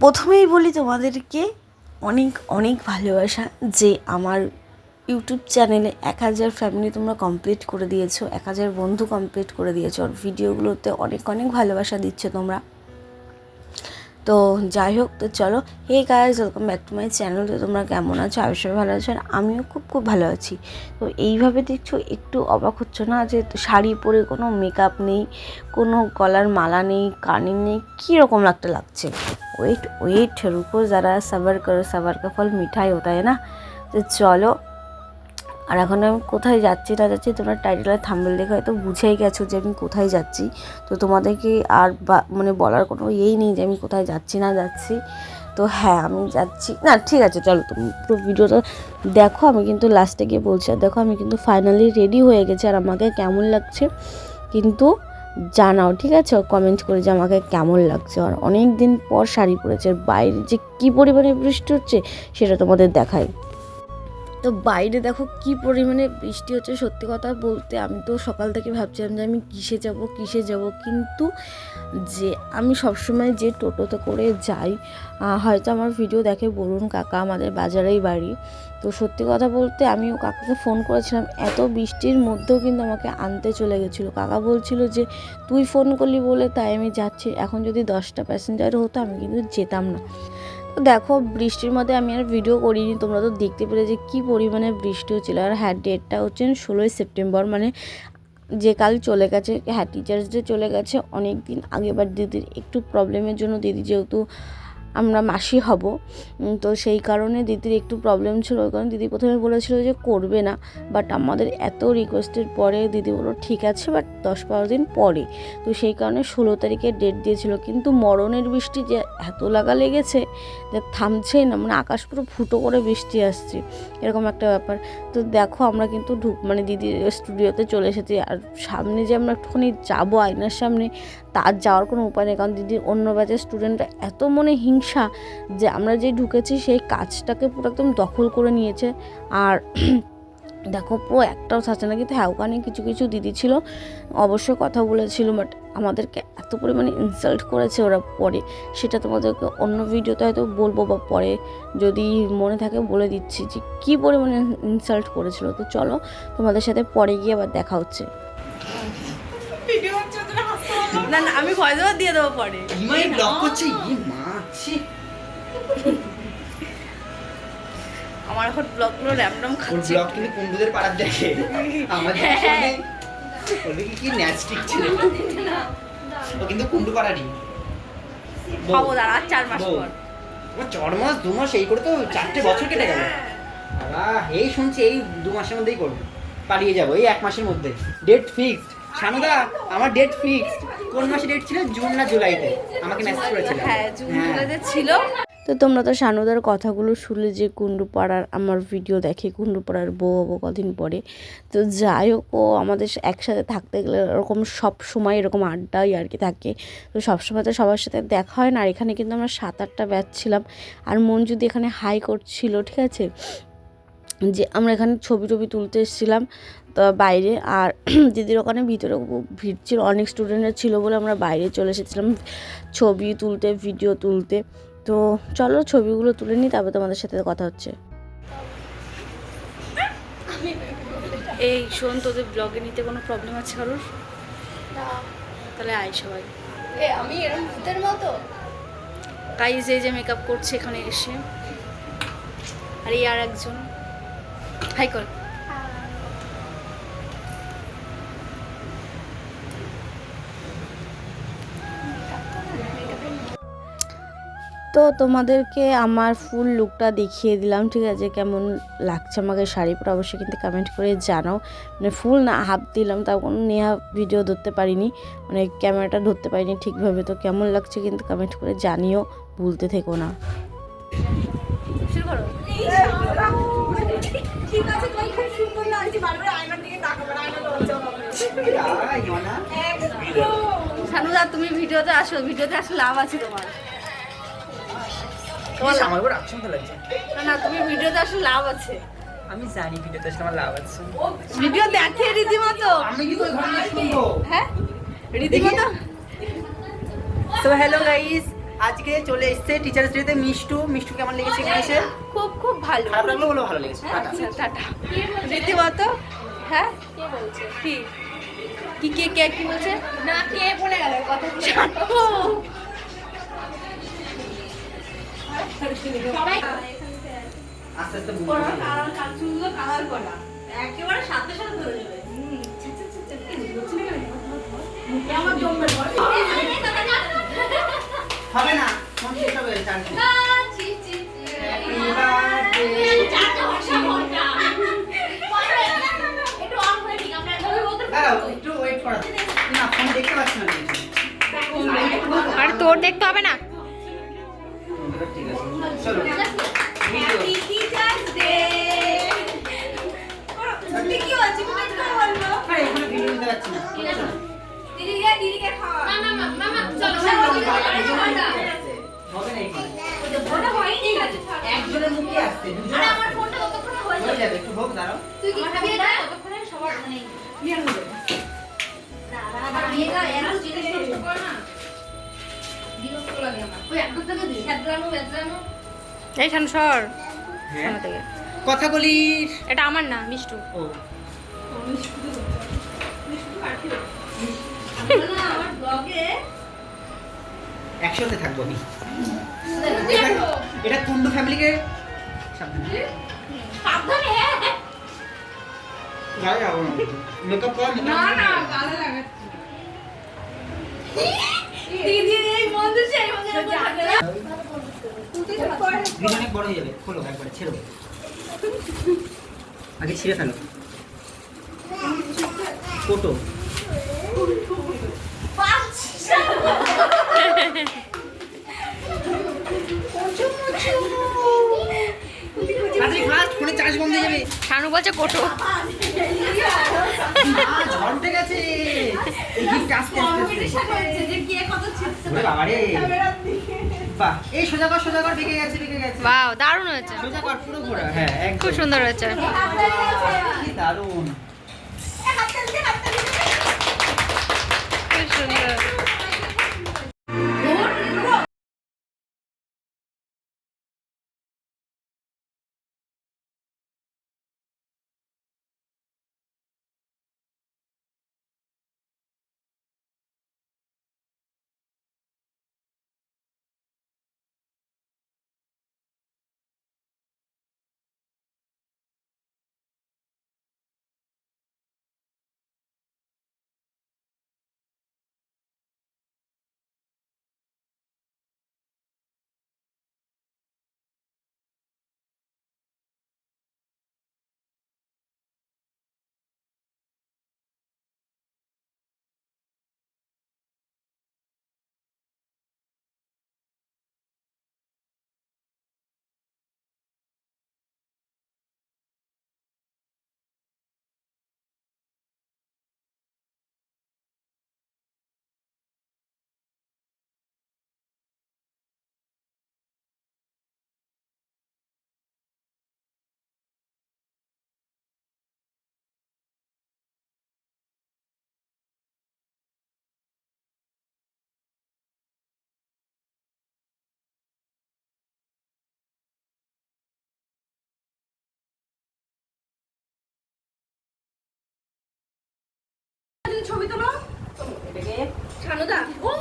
প্রথমেই বলি তোমাদেরকে অনেক অনেক ভালোবাসা যে আমার ইউটিউব চ্যানেলে এক হাজার ফ্যামিলি তোমরা কমপ্লিট করে দিয়েছ, এক হাজার বন্ধু কমপ্লিট করে দিয়েছ, আর ভিডিওগুলোতে অনেক অনেক ভালোবাসা দিচ্ছ তোমরা। তো যাই হোক, তো চলো hey guys welcome back to my channel তো তোমরা কেমন আছো? অবশ্যই ভালো আছো, আর আমিও খুব খুব ভালো আছি। তো এইভাবে দেখছ, একটু অবাক হচ্ছে না যে শাড়ি পরে কোনো মেকআপ নেই, কোনো গলার মালা নেই কানে নেই, কীরকম একটা লাগছে? ওয়েট ওয়েট রুকো, যারা সাবার করো সাবার কা ফল মিঠাই হতা হয় না? তো চলো আর এখন আমি কোথায় যাচ্ছি না যাচ্ছি, তোমরা টাইটেলের থাম্বেল দেখে হয়তো বুঝেই গেছো যে আমি কোথায় যাচ্ছি। তো তোমাদেরকে আর মানে বলার কোনো ইয়েই নেই যে আমি কোথায় যাচ্ছি না যাচ্ছি। তো হ্যাঁ আমি যাচ্ছি। না, ঠিক আছে, চলো তুমি পুরো ভিডিওটা দেখো, আমি কিন্তু লাস্টে গিয়ে বলছি, আর দেখো আমি কিন্তু ফাইনালি রেডি হয়ে গেছি, আর আমাকে কেমন লাগছে কিন্তু জানাও, ঠিক আছে? কমেন্ট করে যে আমাকে কেমন লাগছে, আর অনেক দিন পর শাড়ি পরেছে বাইরে যে কী পরিমাণে বৃষ্টি হচ্ছে সেটা তোমাদের দেখাই। তো বাইরে দেখো কি পরিমাণে বৃষ্টি হচ্ছে সত্যি কথা বলতে আমি তো সকাল থেকে ভাবছিলাম যে আমি কিসে যাব কিসে যাব? কিন্তু যে আমি সবসময় যে টোটোতে করে যাই হয়তো আমার ভিডিও দেখে বলুন কাকা আমাদের বাজারেই বাড়ি। তো সত্যি কথা বলতে আমিও কাকাকে ফোন করেছিলাম, এত বৃষ্টির মধ্যেও কিন্তু আমাকে আনতে চলে গেছিল। কাকা বলছিল যে, তুই ফোন করলি বলে তাই আমি যাচ্ছি, এখন যদি দশটা প্যাসেঞ্জার হতো আমি কিন্তু যেতাম না। দেখো, বৃষ্টির মধ্যে আমি আর ভিডিও করিনি। তোমরা তো দেখতে পেলে যে কী পরিমাণে বৃষ্টি হচ্ছিল। আর হ্যাঁ ডেটটা হচ্ছে ষোলোই সেপ্টেম্বর। মানে যে কাল চলে গেছে হ্যাঁ টিচার্স ডে চলে গেছে অনেক দিন আগে বাট দিদির একটু প্রবলেমের জন্য দিদি যেহেতু আমরা মাসি হব। তো সেই কারণে দিদির একটু প্রবলেম ছিল। ওই কারণে দিদি প্রথমে বলেছিল যে করবে না। বাট আমাদের এত রিকোয়েস্টের পরে দিদি বলল, ঠিক আছে বাট দশ বারো দিন পরে। তো সেই কারণে ষোলো তারিখে ডেট দিয়েছিল। কিন্তু মরণের বৃষ্টি যে এত লাগা লেগেছে, যে থামছেই না। মানে আকাশ পুরো ফুটো করে বৃষ্টি আসছে। এরকম একটা ব্যাপার। তো দেখো, আমরা কিন্তু ঢুক মানে দিদির স্টুডিওতে চলে এসেছি। আর সামনে যে আমরা একটুখানি যাব আয়নার সামনে, তার যাওয়ার কোনো উপায় নেই। কারণ দিদির অন্য ব্যাচের স্টুডেন্টরা এত মনে হিংসা যে আমরা যে ঢুকেছি সেই কাজটাকে পুরো একদম দখল করে নিয়েছে। আর দেখো পুরো একটাও থাকছে না কিন্তু হ্যাঁ ওখানে কিছু কিছু দিদি ছিল অবশ্যই কথা বলেছিল বাট আমাদেরকে এত পরিমাণে ইনসাল্ট করেছে ওরা পরে। সেটা তোমাদেরকে অন্য ভিডিওতে হয়তো বলব বা পরে যদি মনে থাকে বলে দিচ্ছি যে কী পরিমাণে ইনসাল্ট করেছিল। তো চলো তোমাদের সাথে পরে গিয়ে আবার দেখা হচ্ছে। না না আমি ভয় দেওয়া দিয়ে দেবো পরে। ব্লক করছে ই মা ছি আমার এখন ব্লগগুলো ওর খাচ্ছে। ব্লগ কিন্তু পাড়ার দেখে? আমাদের সামনে ওর দেখি কি ন্যাস্টিক ছিল? ও কিন্তু পাড়ারই। খাব দাঁড়া চার মাস পর। চার মাস দু মাস এই করে তো চারটে বছর কেটে গেল। বাবা এই শুনছি এই দু মাসের মধ্যেই করব। পালিয়ে যাব এই এক মাসের মধ্যে। ডেট ফিক্সড আমার ডেট ফিক্সড কোন মাসে ডেট ছিল? জুন না জুলাইতে? আমাকে মেসেজ করেছিল। হ্যাঁ জুন জুলাইতে ছিল। তো তোমরা তো শানুদার কথাগুলো শুনলে যে কুণ্ডুপাড়ার আমার ভিডিও দেখে কুণ্ডুপাড়ার বউ হব কদিন পরে। তো যাই হোক ও আমাদের একসাথে থাকতে গেলে ওরকম সব সময় এরকম আড্ডাই আর কি থাকে। তো সবসময় তো সবার সাথে দেখা হয় না। আর এখানে কিন্তু আমরা সাত আটটা ব্যাচ ছিলাম। আর মন যদি এখানে হাই করছিল ঠিক আছে? যে আমরা এখানে ছবি টবি তুলতে এসেছিলাম তো বাইরে আর দিদির ওখানে ভিতরে খুব ভিড় ছিল অনেক স্টুডেন্টরা ছিল বলে আমরা বাইরে চলে এসেছিলাম ছবি তুলতে ভিডিও তুলতে। তো চলো ছবিগুলো তুলে নিই তারপর তোমাদের সাথে কথা হচ্ছে। এই শোন তোদের ব্লগে নিতে কোনো প্রবলেম আছে কারোর? তাহলে আয় সবাই। এ আমি এরকম ভূতের মতো? গাইজ এই যে মেকআপ করছে এখানে এসে। আর এই আর একজন। হাই কর তো তোমাদেরকে আমার ফুল লুকটা দেখিয়ে দিলাম ঠিক আছে? কেমন লাগছে আমাকে শাড়ি পরে? অবশ্যই কিন্তু কমেন্ট করে জানাও। মানে ফুল না হাফ দিলাম তাও কোনো নেহা ভিডিও ধরতে পারিনি। মানে ক্যামেরাটা ধরতে পারিনি ঠিকভাবে। তো কেমন লাগছে কিন্তু কমেন্ট করে জানিও ভুলতে থেকো না। শুরু করো। ঠিক আছে কই খুব সুন্দর লাগছে বারবার আয়নার দিকে তাকাবে আয়না? লজ্জা হবে সানুদা তুমি ভিডিওতে আসো ভিডিওতে আসলে লাভ আছে তোমার। আমার উপর আচ্ছন্দ লাগছে। না না তুমি ভিডিওতে আসলে লাভ আছে। আমি জানি ভিডিওতে আসলে আমার লাভ আছে। ভিডিও দেখে রীতিমতো। আমি কি নিয়ে হ্যাঁ? রীতিমতো। তো হ্যালো গাইস আজকে চলে এসেছে টিচার্স ডেতে মিষ্টু মিষ্টু কেমন লেগেছে এসে খুব খুব ভালো খারাপ লাগল বলে ভালো লেগেছে টাটা। আচ্ছা টাটা রীতিমতো হ্যাঁ কে বলছে কি কি কে কে কি বলছে না কে বলে গেল কথা সবাই আস্তে আস্তে বুঝতে চুলগুলো কালার করা একেবারে সাথে সাথে ধরে যাবে মুখে আমার জমবে বল। হবে না। ফোন শেষ হবে চার্জ Happy birthday. দাঁড়াও একটু ওয়েট করো। না ফোন দেখতে পাচ্ছি না। আর তোর দেখতে হবে না? তুই কি খাবি এটা? ততক্ষণে সবার মানে ক্লিয়ার হয়ে যাবে। আর মেয়েটা এত জিনিস নষ্ট না। বিরক্ত লাগে আমার। ওই একটু থেকে দিই। হেদরানো, হেদরানো। এই শান সর হ্যাঁ কথা বলিস এটা আমার না মিষ্টু ও আমরা না আমার ব্লগে একসাথে থাকব আমি এটা- কুন্ডু ফ্যামিলিকে সাবধানে সাবধানে। গায়ে যাব না মেকআপ কর না না গালে লাগাচ্ছি দিদি এই বন্ধু সেই বন্ধু তুই তো করে ভিডিও অনেক বড় হয়ে যাবে খোলো একবারে ছেড়ো আগে ছিঁড়ে ফেলো কোটো তাড়াতাড়ি ফাস্ট ফোনে চার্জ বন্ধ হয়ে যাবে শানু বলছে কোটো গেছে এই গিফট আসতে বাহ এই সোজা কর সোজা কর বেঁকে গেছে বেঁকে গেছে বাও দারুণ হয়েছে। সোজা কর পুরো ঘোরা হ্যাঁ খুব সুন্দর হয়েছে দারুণ